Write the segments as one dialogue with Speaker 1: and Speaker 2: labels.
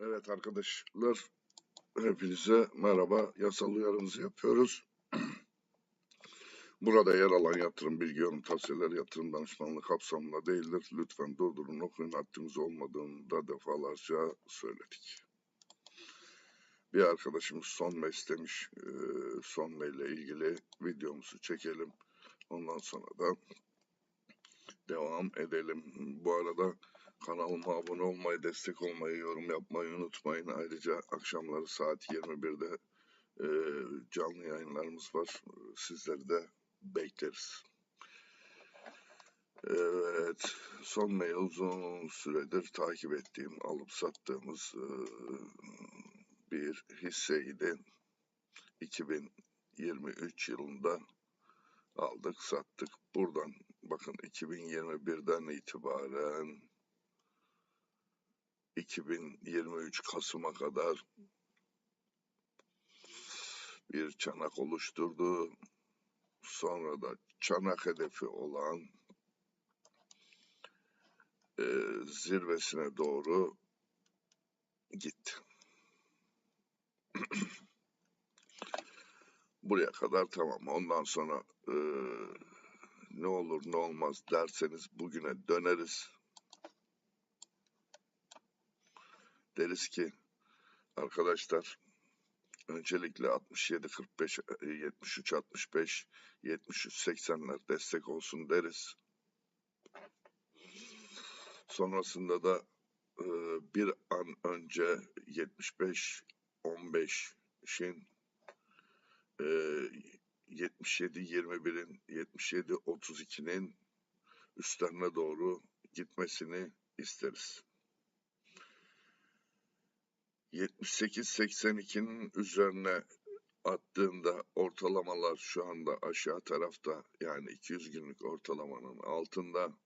Speaker 1: Evet arkadaşlar, hepinize merhaba. Yasal uyarımızı yapıyoruz. Burada yer alan yatırım bilgi yorum tavsiyeler yatırım danışmanlığı kapsamında değildir. Lütfen durdurun okuyun haddimiz olmadığını da defalarca söyledik. Bir arkadaşımız son mail istemiş. Ee, son mail ile ilgili videomuzu çekelim. Ondan sonra da devam edelim. Bu arada Kanalıma abone olmayı, destek olmayı, yorum yapmayı unutmayın. Ayrıca akşamları saat 21'de e, canlı yayınlarımız var. Sizleri de bekleriz. Evet, son mail uzun süredir takip ettiğim, alıp sattığımız e, bir hisseydi. 2023 yılında aldık, sattık. Buradan bakın 2021'den itibaren 2023 Kasım'a kadar bir çanak oluşturdu. Sonra da çanak hedefi olan e, zirvesine doğru gitti. Buraya kadar tamam. Ondan sonra e, ne olur ne olmaz derseniz bugüne döneriz. Deriz ki arkadaşlar öncelikle 67 45 73 65 73 80'ler destek olsun deriz. Sonrasında da e, bir an önce 75 15'in e, 77 21'in 77 32'nin üstlerine doğru gitmesini isteriz. 78-82'nin üzerine attığında ortalamalar şu anda aşağı tarafta yani 200 günlük ortalamanın altında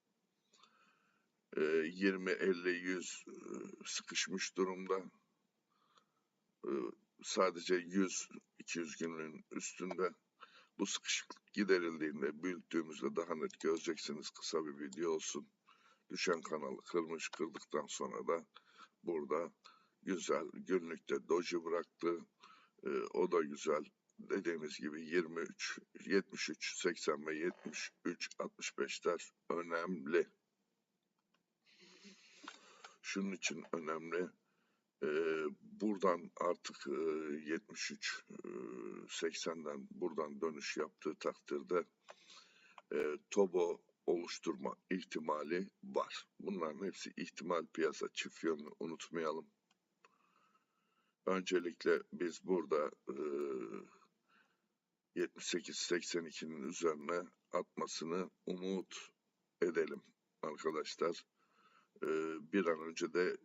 Speaker 1: 20-50-100 e, sıkışmış durumda. E, sadece 100-200 günlüğün üstünde bu sıkışıklık giderildiğinde büyüttüğümüzde daha net göreceksiniz. Kısa bir video olsun. Düşen kanalı kırmış kırdıktan sonra da burada güzel. Günlükte doji bıraktı. E, o da güzel. Dediğimiz gibi 23, 73, 80 ve 73, 65'ler önemli. Şunun için önemli. E, buradan artık e, 73, e, 80'den buradan dönüş yaptığı takdirde e, Tobo oluşturma ihtimali var. Bunların hepsi ihtimal piyasa çift yönlü unutmayalım. Öncelikle biz burada e, 78-82'nin üzerine atmasını umut edelim arkadaşlar. E, bir an önce de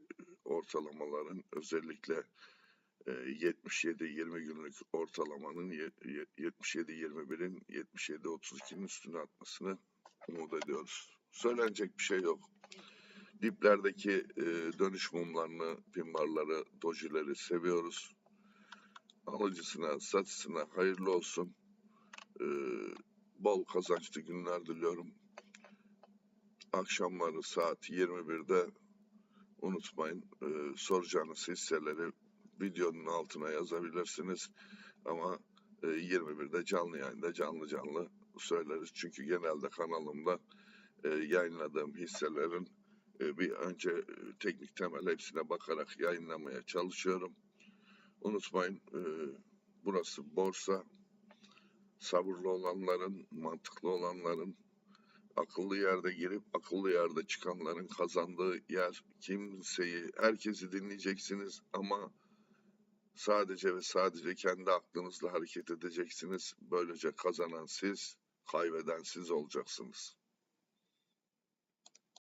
Speaker 1: ortalamaların özellikle e, 77-20 günlük ortalamanın 77-21'in 77-32'nin üstüne atmasını umut ediyoruz. Söylenecek bir şey yok diplerdeki e, dönüş mumlarını, pinbarları, dojileri seviyoruz. Alıcısına, satıcısına hayırlı olsun. E, bol kazançlı günler diliyorum. Akşamları saat 21'de unutmayın e, soracağınız hisseleri videonun altına yazabilirsiniz. Ama e, 21'de canlı yayında canlı canlı söyleriz. Çünkü genelde kanalımda e, yayınladığım hisselerin bir önce e, teknik temel hepsine bakarak yayınlamaya çalışıyorum. Unutmayın e, burası borsa. Sabırlı olanların, mantıklı olanların, akıllı yerde girip akıllı yerde çıkanların kazandığı yer. Kimseyi, herkesi dinleyeceksiniz ama sadece ve sadece kendi aklınızla hareket edeceksiniz. Böylece kazanan siz, kaybeden siz olacaksınız.